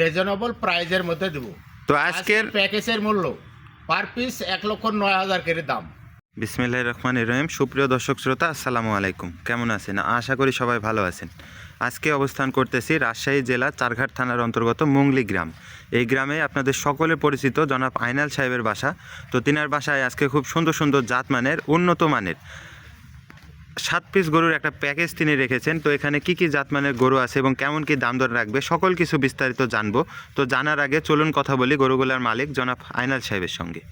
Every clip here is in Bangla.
রিজনেবল প্রাইজের মধ্যে দেবো। তো আজকের প্যাকেজের মূল্য পার পিস এক লক্ষ নয় হাজার করে দাম। বিসমিল্লাহ রহমান রহিম। সুপ্রিয় দর্শক শ্রোতা আসসালামু আলাইকুম। কেমন আছেন? আশা করি সবাই ভালো আছেন। আজকে অবস্থান করতেছি রাজশাহী জেলা চারঘাট থানার অন্তর্গত মুংলি গ্রাম। এই গ্রামে আপনাদের সকলে পরিচিত জনাব আইনাল সাহেবের বাসা। তো তিনার বাসায় আজকে খুব সুন্দর সুন্দর জাত মানের উন্নত মানের সাত পিস গরুর একটা প্যাকেজ তিনি রেখেছেন। তো এখানে কি কি জাতমানের গরু আছে এবং কেমন কি দাম দর রাখবে সকল কিছু বিস্তারিত জানব। তো জানার আগে চলুন কথা বলি গরুগুলার মালিক জনাব আইনাল সাহেবের সঙ্গে।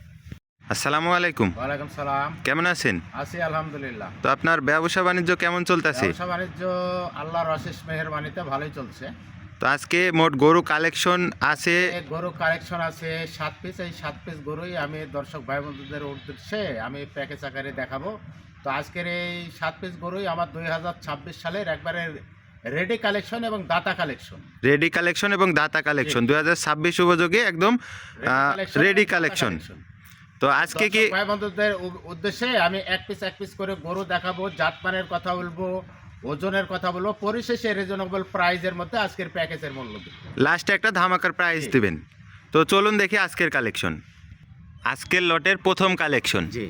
আসসালামু আলাইকুম। ওয়ালাইকুম সালাম। কেমন আছেন? আছি আলহামদুলিল্লাহ। তো আপনার ব্যবসা বাণিজ্য কেমন চলতেছে? ব্যবসা বাণিজ্য আল্লাহর অশেষ মেহরবানিতে ভালোই চলছে। তো আজকে মোট গরু কালেকশন আছে। গরু কালেকশন আছে সাত পিস এই সাত পিস গরুই আমি দর্শক ভাই বন্ধুদের উদ্দেশ্যে আমি প্যাকেজ আকারে দেখাবো। তো আজকের এই সাত পিস গরুই আমার দুই হাজার ছাব্বিশ সালের একবারে রেডি কালেকশন এবং দাতা কালেকশন রেডি কালেকশন এবং দাতা কালেকশন দুই হাজার ছাব্বিশ উপযোগী একদম রেডি কালেকশন তো আজকে কি ভাই বন্ধুদের উদ্দেশ্যে আমি এক পিস এক পিস করে গরু দেখাবো জাতমানের কথা বলব ওজনের কথা বলব পরিশেষে রিজনেবল প্রাইজের মধ্যে আজকের প্যাকেজের মূল্য লাস্টে একটা ধামাকার প্রাইস। দিবেন। তো চলুন দেখি আজকের কালেকশন আজকের লটের প্রথম কালেকশন জি।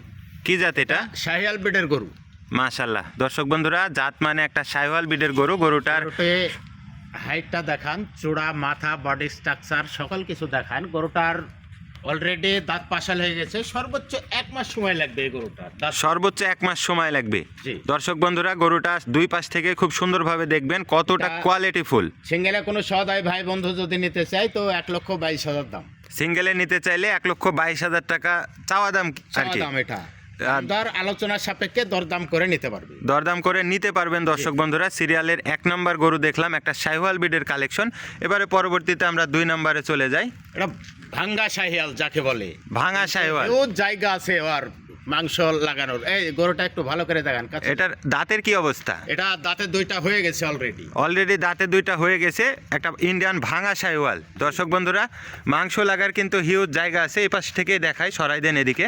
কি জাত এটা? শাহিয়াল বিডের গরু। মাশাল্লাহ দর্শক বন্ধুরা জাত মানে একটা সাইওয়াল বিডের গরু। গরুটার হাইটটা দেখান চূড়া মাথা বডি স্ট্রাকচার সকল কিছু দেখান। গরুটার অলরেডি দাঁত পাশাল হয়ে গেছে। সর্বোচ্চ এক মাস সময় লাগবে এই গরুটার। সর্বোচ্চ এক মাস সময় লাগবে। দর্শক বন্ধুরা গরুটা দুই পাশ থেকে খুব সুন্দরভাবে দেখবেন কতটা কোয়ালিটি ফুল। সিঙ্গেলে কোনো সদাই ভাই বন্ধু যদি নিতে চাই তো এক লক্ষ বাইশ হাজার দাম। সিঙ্গেলে নিতে চাইলে এক লক্ষ বাইশ হাজার টাকা চাওয়া দাম আর কি। এটা। দর আলোচনার সাপেক্ষে দরদাম করে নিতে পারবে। দরদাম করে নিতে পারবেন দর্শক বন্ধুরা। সিরিয়ালের এক নম্বর গরু দেখলাম একটা শাহিওয়াল বিডের কালেকশন। এবারে পরবর্তীতে আমরা দুই নম্বরে চলে যাই। এটা ভাঙ্গা শাহিয়াল যাকে বলে। ভাঙা শাহিওয়াল। জায়গা আছে ওর। মাংস লাগানোর। এই গরুটা একটু ভালো করে দেখান এটার দাঁতের কি অবস্থা? এটা দাঁতে দুইটা হয়ে গেছে অলরেডি অলরেডি দাঁতে দুইটা হয়ে গেছে একটা ইন্ডিয়ান ভাঙা শাহিওয়াল দর্শক বন্ধুরা মাংস লাগার কিন্তু হিউজ জায়গা আছে এই পাশ থেকে দেখায় সরাই দেন এদিকে।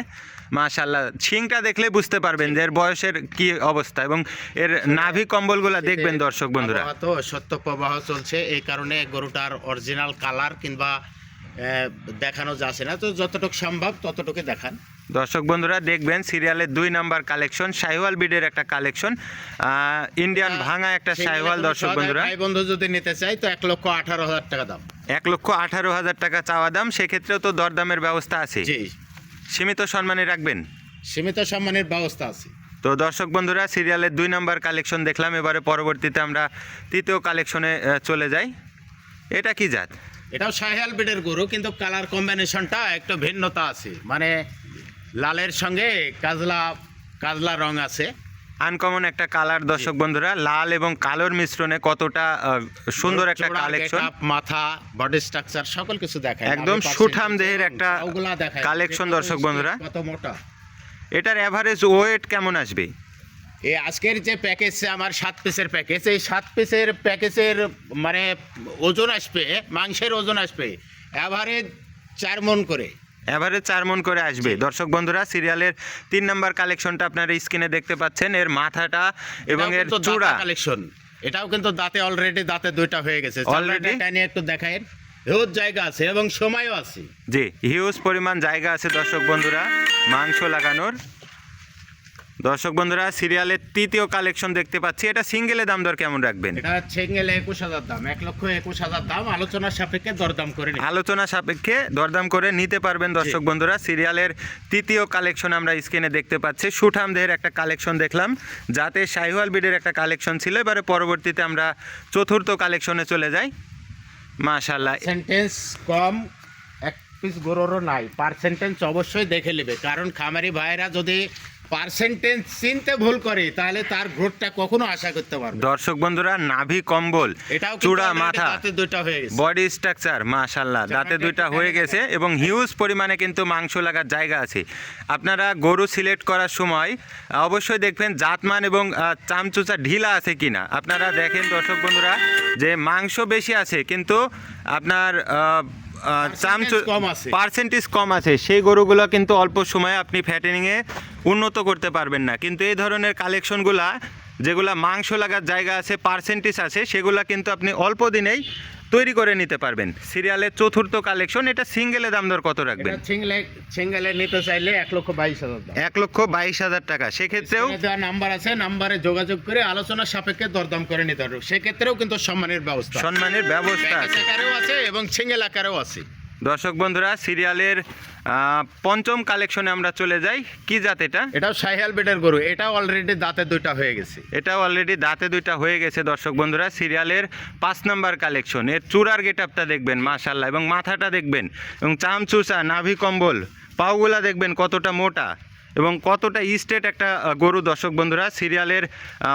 মাশাল্লাহ শিংটা দেখলে বুঝতে পারবেন যে এর বয়সের কি অবস্থা এবং এর নাভি কম্বলগুলা দেখবেন দর্শক বন্ধুরা। তো সত্য প্রবাহ চলছে এই কারণে গরুটার অরিজিনাল কালার কিংবা দেখানো যাচ্ছে না। তো যতটুকু সম্ভব ততটুকু দেখান। দর্শক বন্ধুরা দেখবেন সিরিয়ালের দুই নাম্বার কালেকশন শাহিওয়াল বিডের একটা কালেকশন ইন্ডিয়ান ভাঙা একটা সেগুলো শাহিওয়াল দর্শক বন্ধুরা। বন্ধু যদি নিতে চাই তো এক লক্ষ আঠারো হাজার টাকা দাম। এক লক্ষ আঠারো হাজার টাকা চাওয়া দাম সেক্ষেত্রেও তো দরদামের ব্যবস্থা আছে। জি। সীমিত সম্মানে রাখবেন? সীমিত সম্মানের ব্যবস্থা আছে। তো দর্শক বন্ধুরা সিরিয়ালের দুই নাম্বার কালেকশন দেখলাম এবারে পরবর্তীতে আমরা তৃতীয় কালেকশনে চলে যাই। এটা কি জাত? এটাও শাহিয়াল বিডের গরু কিন্তু কালার কম্বিনেশনটা একটু ভিন্নতা আছে। মানে লালের সঙ্গে কাজলা কাজলা রং আছে। আনকমন একটা কালার দর্শক বন্ধুরা লাল এবং কালোর মিশ্রণে কতটা সুন্দর একটা কালেকশন মাথা বডি স্ট্রাকচার সকল কিছু দেখায়। একদম সুঠাম দেহের একটা কালেকশন দর্শক বন্ধুরা। কত মোটা। এটার অ্যাভারেজ ওয়েট কেমন আসবে? এই আজকের যে প্যাকেজ আমার সাত পিসের প্যাকেজ এই সাত পিসের প্যাকেজের মানে ওজন আসবে মাংসের ওজন আসবে এভারেজ চার মন করে। এবারে চার মন করে আসবে। দর্শক বন্ধুরা সিরিয়ালের তিন নাম্বার কালেকশনটা আপনারা স্ক্রিনে দেখতে পাচ্ছেন। এর মাথাটা এবং এর চূড়া। কালেকশন। এটাও কিন্তু দাঁতে অলরেডি দাঁতে দুইটা হয়ে গেছে। অলরেডি নিয়ে একটু দেখায় হিউজ জায়গা আছে এবং সময়ও আছে। জি হিউজ পরিমাণ জায়গা আছে দর্শক বন্ধুরা। মাংস লাগানোর। দর্শক বন্ধুরা সিরিয়ালের তৃতীয় কালেকশন দেখতে পাচ্ছি। এটা সিঙ্গেলে দাম দর কেমন রাখবেন? এটা ছেঙ্গেলে একুশ হাজার দাম এক লক্ষ একুশ হাজার দাম আলোচনার সাপেক্ষে দরদাম করে নিন আলোচনা সাপেক্ষে দরদাম করে নিতে পারবেন দর্শক বন্ধুরা সিরিয়ালের তৃতীয় কালেকশন আমরা স্ক্রিনে দেখতে পাচ্ছি। সুঠাম দেহের একটা কালেকশন দেখলাম যাতে শাহিওয়াল বিডের একটা কালেকশন ছিল। এবারে পরবর্তীতে আমরা চতুর্থ কালেকশনে চলে যাই। মাশাল্লাহ সেন্টেন্স কম এক পিস গরুরও নাই। পার্সেন্টেজ অবশ্যই দেখে নেবে। কারণ খামারি ভাইরা যদি পার্সেন্টেজ চিনতে ভুল করে তাহলে তার গ্রোথটা কখনো আশা করতে পারবে। দর্শক বন্ধুরা নাভি কম্বল এটাও চূড়া মাথা দাঁতে দুইটা হয়ে গেছে। বডি স্ট্রাকচার মাশাল্লাহ দাঁতে দুইটা হয়ে গেছে এবং হিউজ পরিমাণে কিন্তু মাংস লাগার জায়গা আছে। আপনারা গরু সিলেক্ট করার সময় অবশ্যই দেখবেন জাতমান এবং চামচুচা ঢিলা আছে কিনা। আপনারা দেখেন দর্শক বন্ধুরা যে মাংস বেশি আছে কিন্তু আপনার চামচু পার্সেন্টেজ কম আছে। সেই গরুগুলো কিন্তু অল্প সময়ে আপনি ফ্যাটেনিংয়ে উন্নত করতে পারবেন না। কিন্তু এই ধরনের কালেকশনগুলা যেগুলা মাংস লাগার জায়গা আছে পার্সেন্টেজ আছে সেগুলা কিন্তু আপনি অল্প দিনেই তৈরি করে নিতে পারবেন। সিরিয়ালের চতুর্থ কালেকশন এটা সিঙ্গেলে দাম দর কত রাখবেন? সিঙ্গেলে নিতে চাইলে এক লক্ষ বাইশ হাজার এক লক্ষ বাইশ হাজার টাকা। সেক্ষেত্রেও নাম্বার আছে নাম্বারে যোগাযোগ করে আলোচনা সাপেক্ষে দরদাম করে নিতে পারবে সেক্ষেত্রেও কিন্তু সম্মানের ব্যবস্থা। সম্মানের ব্যবস্থা আছে। এবং সিঙ্গেল আকারেও আছে। দর্শক বন্ধুরা সিরিয়ালের পঞ্চম কালেকশনে আমরা চলে যাই। কি জাত এটা? এটাও সাইহাল বেডের গরু। এটাও অলরেডি দাঁতে দুইটা হয়ে গেছে। এটা অলরেডি দাঁতে দুইটা হয়ে গেছে দর্শক বন্ধুরা। সিরিয়ালের পাঁচ নাম্বার কালেকশন। এর চূড়ার গেটআপটা দেখবেন মাশাল্লাহ এবং মাথাটা দেখবেন। এবং চামচুসা নাভি কম্বল পাওগুলা দেখবেন কতটা মোটা। এবং কতটা স্টেট একটা গরু দর্শক বন্ধুরা সিরিয়ালের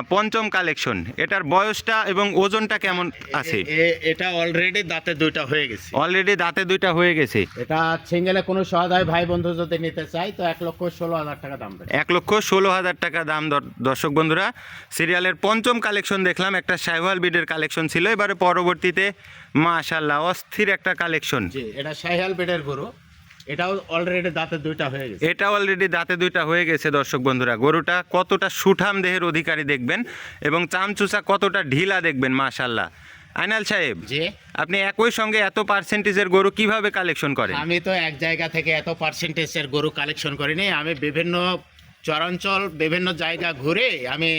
পঞ্চম কালেকশন। এটার বয়সটা এবং ওজনটা কেমন আছে? এটা অলরেডি দাঁতে দুইটা হয়ে গেছে। অলরেডি দাঁতে দুইটা হয়ে গেছে। এটা সিঙ্গেলে কোনো সহায় ভাই বন্ধু যদি নিতে চাই তো এক লক্ষ ষোলো হাজার টাকা দাম এক লক্ষ ষোলো হাজার টাকা দাম দর- দর্শক বন্ধুরা। সিরিয়ালের পঞ্চম কালেকশন দেখলাম একটা সাইওয়াল বিডের কালেকশন ছিল। এবারে পরবর্তীতে মাশাল্লাহ অস্থির একটা কালেকশন। এটা সাহিয়াল বেডের গরু। এটাও অলরেডি দাঁতে দুইটা হয়ে গেছে। এটা অলরেডি দাঁতে দুইটা হয়ে গেছে দর্শক বন্ধুরা। গরুটা কতটা সুঠাম দেহের অধিকারী দেখবেন এবং চামচুসা কতটা ঢিলা দেখবেন মাশাল্লাহ আইনাল সাহেব যে আপনি একই সঙ্গে এত পার্সেন্টেজের গরু কীভাবে কালেকশন করেন? আমি তো এক জায়গা থেকে এত পার্সেন্টেজের গরু কালেকশন করিনি। আমি বিভিন্ন চরাঞ্চল বিভিন্ন জায়গা ঘুরে আমি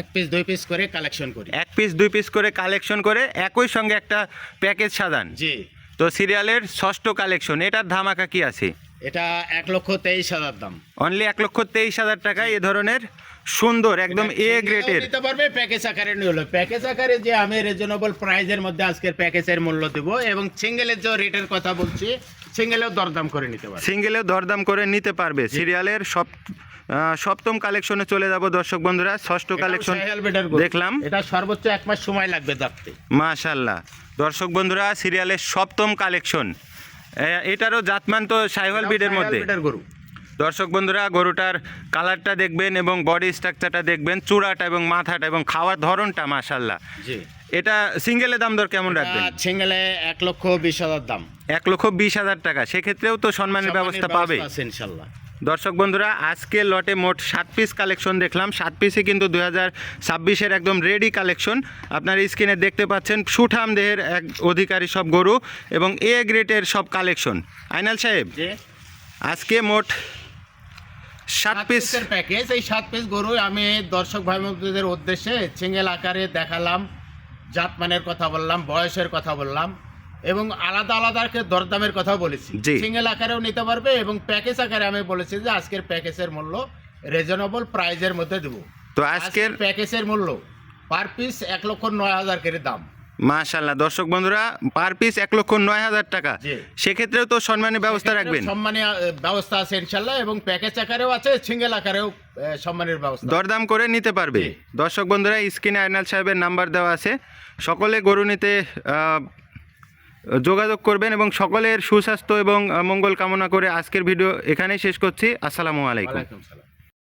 এক পিস দুই পিস করে কালেকশন করি। এক পিস দুই পিস করে কালেকশন করে একই সঙ্গে একটা প্যাকেজ সাজান। জি। তো সিরিয়ালের ষষ্ঠ কালেকশন এটার ধামাকা কি আছে? এটা এক লক্ষ তেইশ হাজার দাম। অনলি এক লক্ষ তেইশ হাজার টাকায় এ ধরনের সুন্দর একদম এ এটা গ্রেডের নিতে পারবে প্যাকেজ আকারে নিল প্যাকেজ আকারে যে আমি রিজনেবল প্রাইজের মধ্যে আজকের প্যাকেজের মূল্য দেব এবং সিঙ্গেলের যে রেটের কথা বলছি সিঙ্গেলেও দরদাম করে নিতে পারবে। সিঙ্গেলেও দরদাম করে নিতে পারবে। সিরিয়ালের সব সপ্তম কালেকশনে চলে যাব দর্শক বন্ধুরা ষষ্ঠ কালেকশন। দেখলাম। এটা সর্বোচ্চ এক মাস সময় লাগবে দেখতে। মাশাল্লাহ দর্শক বন্ধুরা সিরিয়ালের সপ্তম কালেকশন এটারও জাতমান তো সাইহল বিডের মধ্যে। দর্শক বন্ধুরা গরুটার কালারটা দেখবেন এবং বডি স্ট্রাকচারটা দেখবেন চূড়াটা এবং মাথাটা এবং খাওয়ার ধরনটা মাশাল্লাহ জি। এটা সিঙ্গেলে দাম দর কেমন রাখবেন? সিঙ্গেলে এক লক্ষ বিশ হাজার দাম। এক লক্ষ বিশ হাজার টাকা। সেক্ষেত্রেও তো সম্মানের ব্যবস্থা পাবে। ইনশাল্লাহ দর্শক বন্ধুরা আজকে লটে মোট সাত পিস কালেকশন দেখলাম। সাত পিসে কিন্তু দু হাজার ছাব্বিশের একদম রেডি কালেকশন আপনার স্ক্রিনে দেখতে পাচ্ছেন সুঠাম দেহের এক অধিকারী সব গরু এবং এ গ্রেটের সব কালেকশন আইনাল সাহেব যে আজকে মোট সাত সাত পিস পিসের প্যাকেজ এই সাত পিস গরু আমি দর্শক ভাই বন্ধুদের উদ্দেশ্যে সিঙ্গেল আকারে দেখালাম। জাতমানের কথা বললাম বয়সের কথা বললাম। এবং আলাদা আলাদা দরদামের কথা বলেছি। সিঙ্গেল আকারেও নিতে পারবে এবং প্যাকেজ আকারে আমি বলেছি যে আজকের প্যাকেজের মূল্য রিজনেবল প্রাইজের মধ্যে দেবো। তো আজকের প্যাকেজের মূল্য পার পিস এক লক্ষ নয় হাজার করে দাম। মাশাল্লাহ দর্শক বন্ধুরা পার পিস এক লক্ষ নয় হাজার টাকা। সেক্ষেত্রেও তো সম্মানের ব্যবস্থা রাখবেন। সম্মানীয় আহ, ব্যবস্থা আছে ইনশাল্লাহ এবং প্যাকেজ আকারেও আছে সিঙ্গেল আকারেও সম্মানের ব্যবস্থা। দরদাম করে নিতে পারবে। দর্শক বন্ধুরা স্ক্রিনে আয়নাল সাহেবের নাম্বার দেওয়া আছে। সকলে গরু নিতে যোগাযোগ করবেন এবং সকলের সুস্বাস্থ্য এবং মঙ্গল কামনা করে আজকের ভিডিও এখানেই শেষ করছি। আসসালামু আলাইকুম।